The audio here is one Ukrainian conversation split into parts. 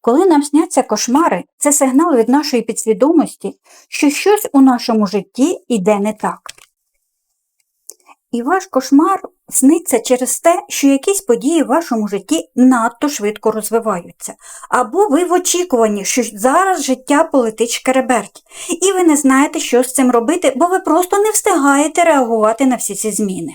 Коли нам сняться кошмари, це сигнал від нашої підсвідомості, що щось у нашому житті іде не так. І ваш кошмар сниться через те, що якісь події в вашому житті надто швидко розвиваються, або ви в очікуванні, що зараз життя полетить шкереберть, і ви не знаєте, що з цим робити, бо ви просто не встигаєте реагувати на всі ці зміни.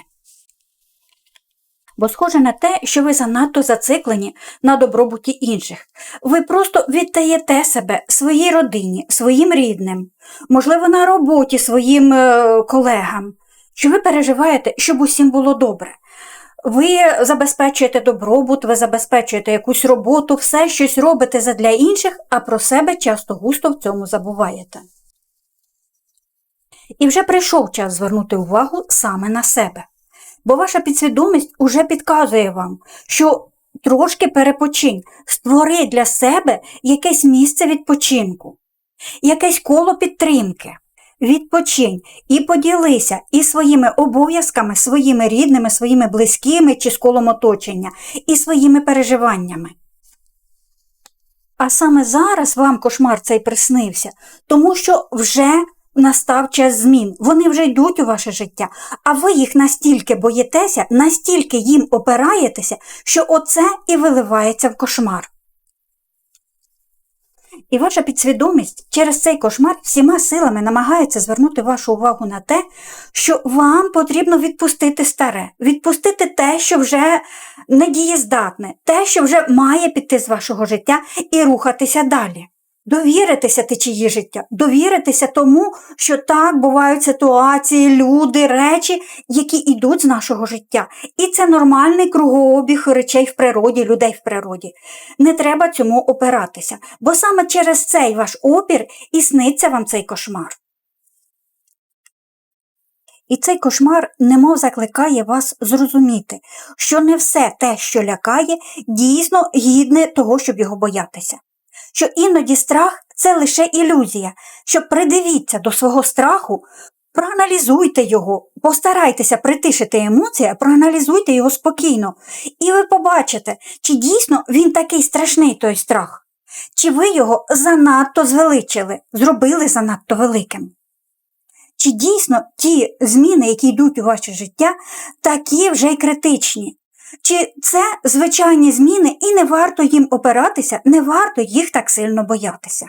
Бо схоже на те, що ви занадто зациклені на добробуті інших. Ви просто віддаєте себе своїй родині, своїм рідним, можливо, на роботі своїм е, колегам, що ви переживаєте, щоб усім було добре. Ви забезпечуєте добробут, ви забезпечуєте якусь роботу, все щось робите задля інших, а про себе часто густо в цьому забуваєте. І вже прийшов час звернути увагу саме на себе. Бо ваша підсвідомість уже підказує вам, що трошки перепочинь, створи для себе якесь місце відпочинку, якесь коло підтримки. Відпочинь і поділися і своїми обов'язками, своїми рідними, своїми близькими чи з колом оточення, і своїми переживаннями. А саме зараз вам кошмар цей приснився, тому що вже настав час змін, вони вже йдуть у ваше життя, а ви їх настільки боїтеся, настільки їм опираєтеся, що оце і виливається в кошмар. І ваша підсвідомість через цей кошмар всіма силами намагається звернути вашу увагу на те, що вам потрібно відпустити старе, відпустити те, що вже недієздатне, те, що вже має піти з вашого життя, і рухатися далі. Довіритися течії життя, довіритися тому, що так бувають ситуації, люди, речі, які йдуть з нашого життя. І це нормальний кругообіг речей в природі, людей в природі. Не треба цьому опиратися, бо саме через цей ваш опір і сниться вам цей кошмар. І цей кошмар немов закликає вас зрозуміти, що не все те, що лякає, дійсно гідне того, щоб його боятися що іноді страх це лише ілюзія, що придивіться до свого страху, проаналізуйте його, постарайтеся притишити емоції, проаналізуйте його спокійно, і ви побачите, чи дійсно він такий страшний той страх, чи ви його занадто звеличили, зробили занадто великим. Чи дійсно ті зміни, які йдуть у ваше життя, такі вже й критичні, чи це звичайні зміни і не варто їм опиратися, не варто їх так сильно боятися?